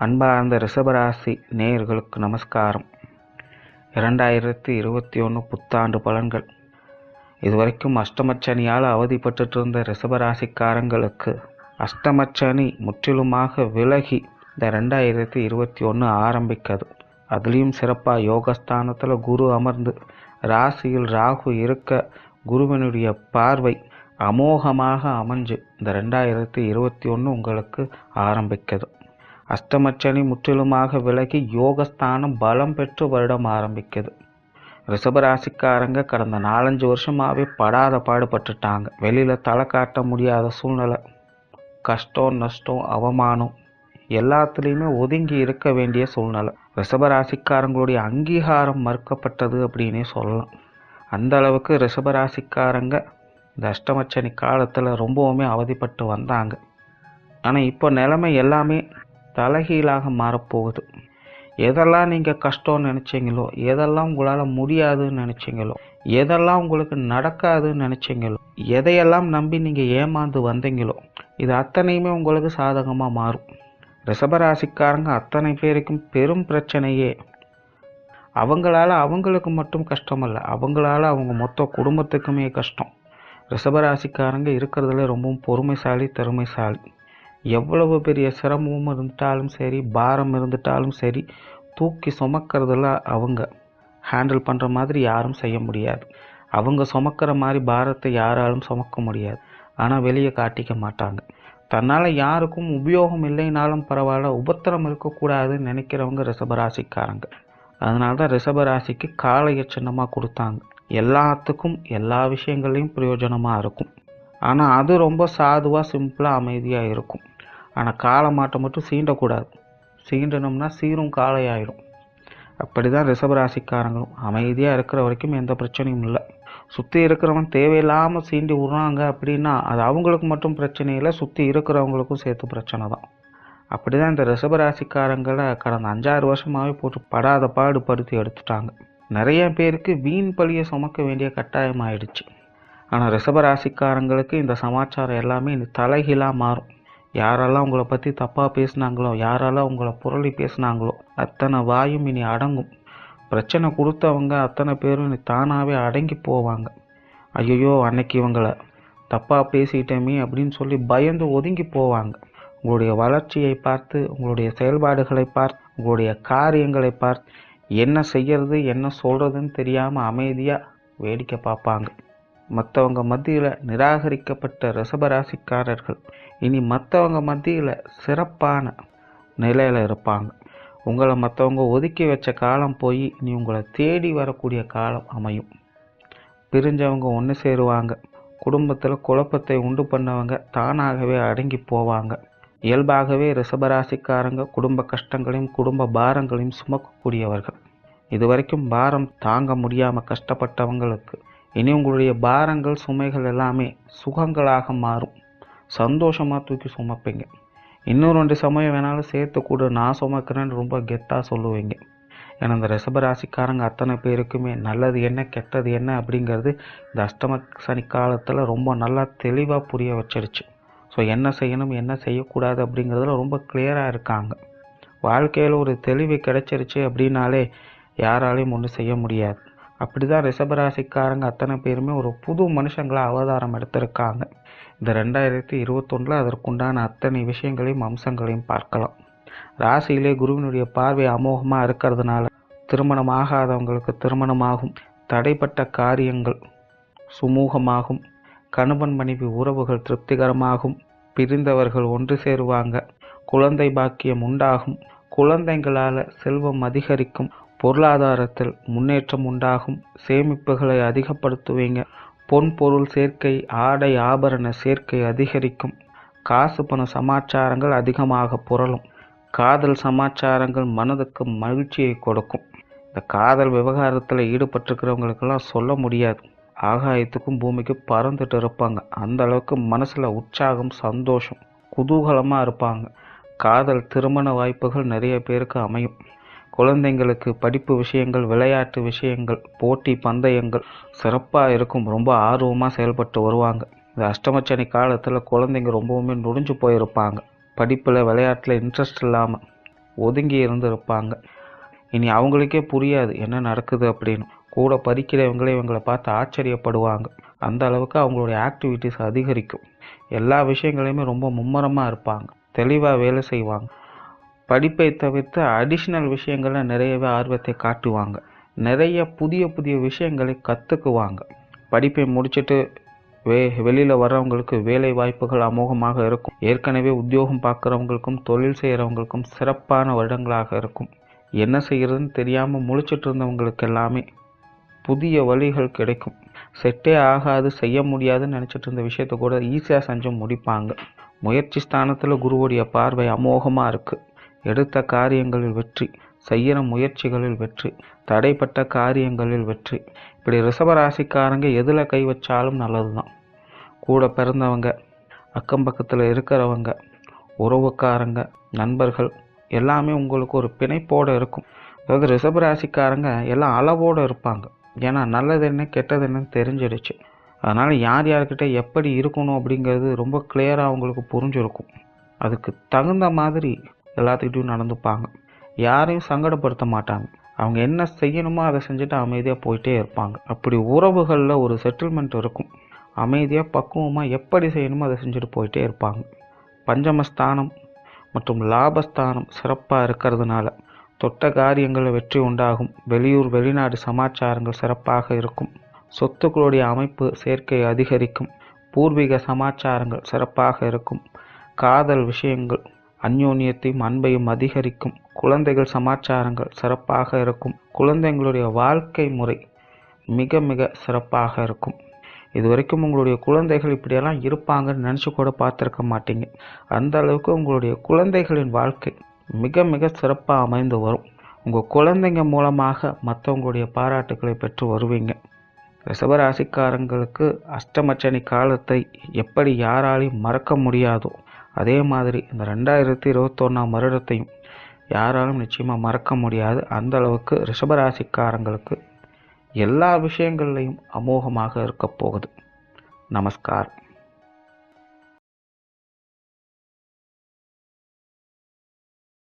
அன்பார்ந்த ரிஷபராசி நேயர்களுக்கு நமஸ்காரம். இரண்டாயிரத்தி இருபத்தி ஒன்று புத்தாண்டு பலன்கள். இதுவரைக்கும் அஷ்டமச்சனியால் அவதிப்பட்டு இருந்த ரிஷபராசிக்காரங்களுக்கு அஷ்டமச்சனி முற்றிலுமாக விலகி இந்த ரெண்டாயிரத்தி இருபத்தி ஒன்று ஆரம்பிக்கிறது அதுலேயும் சிறப்பாக யோகஸ்தானத்தில் குரு அமர்ந்து ராசியில் ராகு இருக்க குருவினுடைய பார்வை அமோகமாக அமைஞ்சு இந்த ரெண்டாயிரத்தி இருபத்தி ஒன்று உங்களுக்கு ஆரம்பிக்குது. அஷ்டமச்சனி முற்றிலுமாக விலகி யோகஸ்தானம் பலம் பெற்று வருடம் ஆரம்பிக்குது. ரிஷபராசிக்காரங்க கடந்த நாலஞ்சு வருஷமாகவே படாத பாடுபட்டுட்டாங்க. வெளியில் தலை காட்ட முடியாத சூழ்நிலை. கஷ்டம் நஷ்டம் அவமானம் எல்லாத்துலேயுமே ஒதுங்கி இருக்க வேண்டிய சூழ்நிலை. ரிஷபராசிக்காரங்களுடைய அங்கீகாரம் மறுக்கப்பட்டது அப்படின்னே சொல்லலாம். அந்த அளவுக்கு ரிஷபராசிக்காரங்க இந்த அஷ்டமச்சனி காலத்தில் ரொம்பவுமே அவதிப்பட்டு வந்தாங்க. ஆனால் இப்போ நிலைமை எல்லாமே தலைகீழாக மாறப்போகுது. எதெல்லாம் நீங்கள் கஷ்டம்னு நினச்சிங்களோ எதெல்லாம் உங்களால் முடியாதுன்னு நினச்சிங்களோ எதெல்லாம் உங்களுக்கு நடக்காதுன்னு நினச்சிங்களோ எதையெல்லாம் நம்பி நீங்கள் ஏமாந்து வந்தீங்களோ இது அத்தனையுமே உங்களுக்கு சாதகமாக மாறும். ரிஷபராசிக்காரங்க அத்தனை பேருக்கும் பெரும் பிரச்சனையே. அவங்களால அவங்களுக்கு மட்டும் கஷ்டம் இல்லை அவங்களால அவங்க மொத்த குடும்பத்துக்குமே கஷ்டம். ரிஷபராசிக்காரங்க இருக்கிறதுல ரொம்பவும் பொறுமைசாலி திறமைசாலி. எவ்வளவு பெரிய சிரமமும் இருந்துட்டாலும் சரி பாரம் இருந்துட்டாலும் சரி தூக்கி சுமக்கிறதுல அவங்க ஹேண்டில் பண்ணுற மாதிரி யாரும் செய்ய முடியாது. அவங்க சுமக்கிற மாதிரி பாரத்தை யாராலும் சுமக்க முடியாது. ஆனால் வெளியே காட்டிக்க மாட்டாங்க. தன்னால் யாருக்கும் உபயோகம் இல்லைனாலும் பரவாயில்ல உபத்திரம் இருக்கக்கூடாதுன்னு நினைக்கிறவங்க ரிஷபராசிக்காரங்க. அதனால தான் ரிஷபராசிக்கு காளைய சின்னமாக கொடுத்தாங்க. எல்லாத்துக்கும் எல்லா விஷயங்களையும் பிரயோஜனமாக இருக்கும். ஆனால் அது ரொம்ப சாதுவாக சிம்பிளாக அமைதியாக இருக்கும். ஆனால் காலை மாட்டை மட்டும் சீண்டக்கூடாது. சீண்டனோம்னா சீரும் காளையாயிடும் அப்படி தான் ரிஷபராசிக்காரங்களும். அமைதியாக இருக்கிற வரைக்கும் எந்த பிரச்சனையும் இல்லை. சுற்றி இருக்கிறவன் தேவையில்லாமல் சீண்டி விடுறாங்க அப்படின்னா அது அவங்களுக்கு மட்டும் பிரச்சனை இல்லை சுற்றி இருக்கிறவங்களுக்கும் சேர்த்து பிரச்சனை தான். அப்படி தான் இந்த ரிஷபராசிக்காரங்களை கடந்த அஞ்சாறு வருஷமாகவே போட்டு படாத பாடு படுத்தி எடுத்துட்டாங்க. நிறைய பேருக்கு வீண் பழியை சுமக்க வேண்டிய கட்டாயம் ஆயிடுச்சு. ஆனால் ரிஷபராசிக்காரங்களுக்கு இந்த சமாச்சாரம் எல்லாமே இந்த தலைகீழாக மாறும். யாரெல்லாம் உங்களை பற்றி தப்பாக பேசுனாங்களோ யாரெல்லாம் உங்களை புரளி பேசுனாங்களோ அத்தனை வாயும் இனி அடங்கும். பிரச்சனை கொடுத்தவங்க அத்தனை பேரும் இனி தானாகவே அடங்கி போவாங்க. ஐயோ அன்னைக்கு இவங்களை தப்பாக பேசிட்டேமே அப்படின்னு சொல்லி பயந்து ஒதுங்கி போவாங்க. உங்களுடைய வளர்ச்சியை பார்த்து உங்களுடைய செயல்பாடுகளை பார்த்து உங்களுடைய காரியங்களை பார்த்து என்ன செய்யறது என்ன சொல்கிறதுன்னு தெரியாமல் அமைதியாக வேடிக்கை பார்ப்பாங்க. மற்றவங்க மத்தியில் நிராகரிக்கப்பட்ட ரிஷபராசிக்காரர்கள். இனி மற்றவங்க மத்தியில் சிறப்பான நிலையில் இருப்பாங்க. உங்களை மற்றவங்க ஒதுக்கி வச்ச காலம் போய் இனி உங்களை தேடி வரக்கூடிய காலம் அமையும். பிரிஞ்சவங்க ஒன்று சேருவாங்க. குடும்பத்தில் குழப்பத்தை உண்டு பண்ணவங்க தானாகவே அடங்கி போவாங்க. இயல்பாகவே ரிஷபராசிக்காரங்க குடும்ப கஷ்டங்களையும் குடும்ப பாரங்களையும் சுமக்கக்கூடியவர்கள். இதுவரைக்கும் பாரம் தாங்க முடியாமல் கஷ்டப்பட்டவங்களுக்கு இனி உங்களுடைய பாரங்கள் சுமைகள் எல்லாமே சுகங்களாக மாறும். சந்தோஷமாக தூக்கி சுமப்பீங்க. இன்னும் ரெண்டு சமயம் வேணாலும் சேர்த்து கூட நான் சுமக்கிறேன்னு ரொம்ப கெத்தாக சொல்லுவீங்க. ஏன்னா இந்த ரிஷபராசிக்காரங்க அத்தனை பேருக்குமே நல்லது என்ன கெட்டது என்ன அப்படிங்கிறது இந்த அஷ்டம சனி காலத்தில் ரொம்ப நல்லா தெளிவாக புரிய வச்சிருச்சு. ஸோ என்ன செய்யணும் என்ன செய்யக்கூடாது அப்படிங்கிறதுல ரொம்ப கிளியராக இருக்காங்க. வாழ்க்கையில் ஒரு தெளிவு கிடைச்சிருச்சு அப்படின்னாலே யாராலையும் ஒன்றும் செய்ய முடியாது. அப்படி தான் ரிஷபராசிக்காரங்க அத்தனை பேருமே ஒரு புது மனுஷங்களை அவதாரம் எடுத்திருக்காங்க. இந்த ரெண்டாயிரத்தி இருபத்தொன்னில் அதற்குண்டான அத்தனை விஷயங்களையும் அம்சங்களையும் பார்க்கலாம். ராசியிலே குருவினுடைய பார்வை அமோகமாக இருக்கிறதுனால திருமணம் ஆகாதவங்களுக்கு திருமணமாகும். தடைப்பட்ட காரியங்கள் சுமூகமாகும். கணவன் மனைவி உறவுகள் திருப்திகரமாகும். பிரிந்தவர்கள் ஒன்று சேருவாங்க. குழந்தை பாக்கியம் உண்டாகும். குழந்தைங்களால் செல்வம் அதிகரிக்கும். பொருளாதாரத்தில் முன்னேற்றம் உண்டாகும். சேமிப்புகளை அதிகப்படுத்துவீங்க. பொன் பொருள் சேர்க்கை ஆடை ஆபரண சேர்க்கை அதிகரிக்கும். காசு பண சமாச்சாரங்கள் அதிகமாக புரளும். காதல் சமாச்சாரங்கள் மனதுக்கு மகிழ்ச்சியை கொடுக்கும். இந்த காதல் விவகாரத்தில் ஈடுபட்டிருக்கிறவங்களுக்கெல்லாம் சொல்ல முடியாது. ஆகாயத்துக்கும் பூமிக்கும் பறந்துட்டு இருப்பாங்க. அந்த அளவுக்கு மனசில் உற்சாகம் சந்தோஷம் குதூகலமாக இருப்பாங்க. காதல் திருமண வாய்ப்புகள் நிறைய பேருக்கு அமையும். குழந்தைங்களுக்கு படிப்பு விஷயங்கள் விளையாட்டு விஷயங்கள் போட்டி பந்தயங்கள் சிறப்பாக இருக்கும். ரொம்ப ஆர்வமாக செயல்பட்டு வருவாங்க. இந்த அஷ்டமச்சனி காலத்தில் குழந்தைங்க ரொம்பவுமே நொடிஞ்சு போயிருப்பாங்க. படிப்பில் விளையாட்டில் இன்ட்ரெஸ்ட் இல்லாமல் ஒதுங்கி இருந்து இருப்பாங்க இனி அவங்களுக்கே புரியாது என்ன நடக்குது அப்படின்னு. கூட படிக்கிறவங்களே இவங்களை பார்த்து ஆச்சரியப்படுவாங்க. அந்த அளவுக்கு அவங்களுடைய ஆக்டிவிட்டீஸ் அதிகரிக்கும். எல்லா விஷயங்களையுமே ரொம்ப மும்முரமாக இருப்பாங்க. தெளிவாக வேலை செய்வாங்க. படிப்பை தவிர்த்து அடிஷ்னல் விஷயங்களில் நிறையவே ஆர்வத்தை காட்டுவாங்க. நிறைய புதிய புதிய விஷயங்களை கற்றுக்குவாங்க படிப்பை முடிச்சுட்டு வே வெளியில் வர்றவங்களுக்கு வேலை வாய்ப்புகள் அமோகமாக இருக்கும். ஏற்கனவே உத்தியோகம் பார்க்குறவங்களுக்கும் தொழில் செய்கிறவங்களுக்கும் சிறப்பான வருடங்களாக இருக்கும். என்ன செய்கிறதுன்னு தெரியாமல் முழிச்சிட்டு இருந்தவங்களுக்கு எல்லாமே புதிய வழிகள் கிடைக்கும். செட்டே ஆகாது செய்ய முடியாதுன்னு நினச்சிட்டு இருந்த விஷயத்த கூட ஈஸியாக செஞ்சு முடிப்பாங்க. முயற்சி ஸ்தானத்தில் குருவுடைய பார்வை அமோகமாக இருக்குது எடுத்த காரியங்களில் வெற்றி செய்கிற முயற்சிகளில் வெற்றி தடைப்பட்ட காரியங்களில் வெற்றி. இப்படி ரிஷபராசிக்காரங்க எதில் கை வச்சாலும் நல்லது தான் கூட பிறந்தவங்க அக்கம் பக்கத்தில் இருக்கிறவங்க உறவுக்காரங்க நண்பர்கள் எல்லாமே உங்களுக்கு ஒரு பிணைப்போடு இருக்கும். அதாவது ரிஷபராசிக்காரங்க எல்லாம் அளவோடு இருப்பாங்க. ஏன்னா நல்லது என்ன கெட்டது என்னன்னு தெரிஞ்சிடுச்சு. அதனால் யார் யார்கிட்ட எப்படி இருக்கணும் அப்படிங்கிறது ரொம்ப கிளியராக அவங்களுக்கு புரிஞ்சிருக்கும். அதுக்கு தகுந்த மாதிரி எல்லாத்துக்கிட்டையும் நடந்துப்பாங்க. யாரையும் சங்கடப்படுத்த மாட்டாங்க. அவங்க என்ன செய்யணுமோ அதை செஞ்சுட்டு அமைதியாக போயிட்டே இருப்பாங்க. அப்படி உறவுகளில் ஒரு செட்டில்மெண்ட் இருக்கும். அமைதியாக பக்குவமாக எப்படி செய்யணுமோ அதை செஞ்சுட்டு போயிட்டே இருப்பாங்க. பஞ்சமஸ்தானம் மற்றும் லாபஸ்தானம் சிறப்பாக இருக்கிறதுனால தொட்ட காரியங்களில் வெற்றி உண்டாகும். வெளியூர் வெளிநாடு சமாச்சாரங்கள் சிறப்பாக இருக்கும். சொத்துக்களுடைய அமைப்பு சேர்க்கை அதிகரிக்கும். பூர்வீக சமாச்சாரங்கள் சிறப்பாக இருக்கும். காதல் விஷயங்கள் அந்யோன்யத்தையும் அன்பையும் அதிகரிக்கும். குழந்தைகள் சமாச்சாரங்கள் சிறப்பாக இருக்கும். குழந்தைங்களுடைய வாழ்க்கை முறை மிக மிக சிறப்பாக இருக்கும். இது வரைக்கும் உங்களுடைய குழந்தைகள் இப்படியெல்லாம் இருப்பாங்கன்னு நினச்சி கூட பார்த்துருக்க மாட்டீங்க. அந்த அளவுக்கு உங்களுடைய குழந்தைகளின் வாழ்க்கை மிக மிக சிறப்பாக அமைந்து வரும். உங்கள் குழந்தைங்க மூலமாக மற்றவங்களுடைய பாராட்டுக்களை பெற்று வருவீங்க. ரிசவராசிக்காரங்களுக்கு அஷ்டமச்சனி காலத்தை எப்படி யாராலையும் மறக்க முடியாதோ அதே மாதிரி இந்த ரெண்டாயிரத்தி இருபத்தொன்னாம் வருடத்தையும் யாராலும் நிச்சயமாக மறக்க முடியாது. அந்த அளவுக்கு ரிஷபராசிக்காரங்களுக்கு எல்லா விஷயங்கள்லையும் அமோகமாக இருக்க போகுது. நமஸ்காரம்